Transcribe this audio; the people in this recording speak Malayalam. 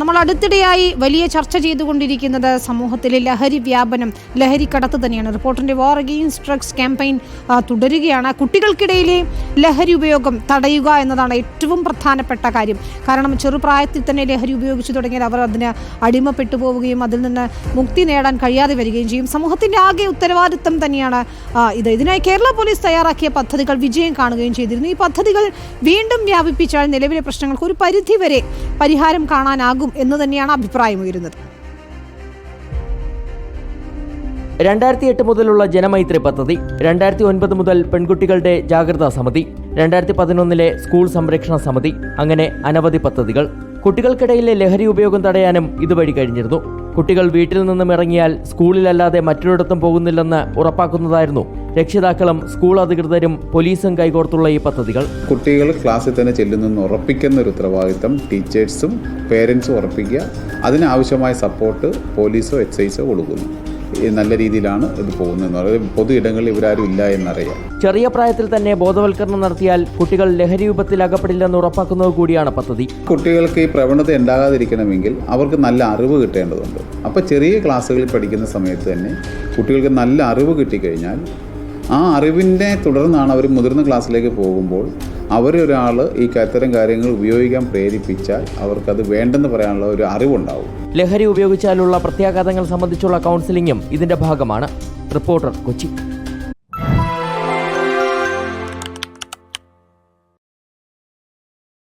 നമ്മൾ അടുത്തിടെയായി വലിയ ചർച്ച ചെയ്തുകൊണ്ടിരിക്കുന്നത് സമൂഹത്തിലെ ലഹരി വ്യാപനം ലഹരി കടത്ത് തന്നെയാണ് റിപ്പോർട്ടിന്റെ വാർ അഗെയിൻസ്റ്റ് ഡ്രഗ്സ് ക്യാമ്പയിൻ തുടരുകയാണ്. കുട്ടികൾക്കിടയിലെ ലഹരി ഉപയോഗം തടയുക എന്നതാണ് ഏറ്റവും പ്രധാനപ്പെട്ട കാര്യം. കാരണം ചെറുപ്രായത്തിൽ തന്നെ ലഹരി ഉപയോഗിച്ചു തുടങ്ങിയാൽ അവർ അതിന് അടിമപ്പെട്ടു പോവുകയും അതിൽ നിന്ന് മുക്തി നേടാൻ കഴിയാതെ വരികയും ചെയ്യും. സമൂഹത്തിന്റെ ആകെ ഉത്തരവാദിത്തം തന്നെയാണ് ഇത്. ഇതിനായി കേരള പോലീസ് തയ്യാറാക്കിയ പദ്ധതികൾ വിജയം കാണുകയും ചെയ്തിരുന്നു. ഈ പദ്ധതികൾ വീണ്ടും വ്യാപിപ്പിച്ചാൽ നിലവിലെ പ്രശ്നങ്ങൾക്ക് ഒരു പരിധിവരെ പരിഹാരം കാണാനാകും എന്ന് തന്നെയാണ് അഭിപ്രായമുയരുന്നത് രണ്ടായിരത്തി എട്ട് മുതലുള്ള ജനമൈത്രി പദ്ധതി രണ്ടായിരത്തി ഒൻപത് മുതൽ പെൺകുട്ടികളുടെ ജാഗ്രതാ സമിതി രണ്ടായിരത്തി പതിനൊന്നിലെ സ്കൂൾ സംരക്ഷണ സമിതി അങ്ങനെ അനവധി പദ്ധതികൾ. കുട്ടികൾക്കിടയിലെ ലഹരി ഉപയോഗം തടയാനും ഇതുവഴി കഴിഞ്ഞിരുന്നു. കുട്ടികൾ വീട്ടിൽ നിന്നും ഇറങ്ങിയാൽ സ്കൂളിലല്ലാതെ മറ്റൊരിടത്തും പോകുന്നില്ലെന്ന് ഉറപ്പാക്കുന്നതായിരുന്നു രക്ഷിതാക്കളും സ്കൂൾ അധികൃതരും പോലീസും കൈകോർത്തുള്ള ഈ പദ്ധതികൾ. കുട്ടികൾ ക്ലാസ്സിൽ തന്നെ ചെല്ലുന്നെന്ന് ഉറപ്പിക്കുന്ന ഒരു ഉത്തരവാദിത്തം ടീച്ചേഴ്സും പേരൻസും ഉറപ്പിക്കുക. അതിനാവശ്യമായ സപ്പോർട്ട് പോലീസോ എക്സൈസോ കൊടുക്കുന്നു. നല്ല രീതിയിലാണ് ഇത് പോകുന്നതെന്ന് പറയുന്നത്. പൊതു ഇടങ്ങളിൽ ഇവരാരും ഇല്ല എന്നറിയാം. ചെറിയ പ്രായത്തിൽ തന്നെ ബോധവൽക്കരണം നടത്തിയാൽ കുട്ടികൾ ലഹരി രൂപത്തിൽ അകപ്പെടില്ലെന്ന് ഉറപ്പാക്കുന്നത് കൂടിയാണ് പദ്ധതി. കുട്ടികൾക്ക് ഈ പ്രവണത ഉണ്ടാകാതിരിക്കണമെങ്കിൽ അവർക്ക് നല്ല അറിവ് കിട്ടേണ്ടതുണ്ട്. അപ്പോൾ ചെറിയ ക്ലാസ്സുകളിൽ പഠിക്കുന്ന സമയത്ത് തന്നെ കുട്ടികൾക്ക് നല്ല അറിവ് കിട്ടിക്കഴിഞ്ഞാൽ ആ അറിവിനെ തുടർന്നാണ് അവർ മുതിർന്ന ക്ലാസ്സിലേക്ക് പോകുമ്പോൾ അവരൊരാൾ ഈ അത്തരം കാര്യങ്ങൾ ഉപയോഗിക്കാൻ പ്രേരിപ്പിച്ചാൽ അവർക്കത് വേണ്ടെന്ന് പറയാനുള്ള ഒരു അറിവുണ്ടാവും. ലഹരി ഉപയോഗിച്ചാലുള്ള പ്രത്യാഘാതങ്ങൾ സംബന്ധിച്ചുള്ള കൗൺസിലിംഗും ഇതിന്റെ ഭാഗമാണ്. റിപ്പോർട്ടർ കൊച്ചി.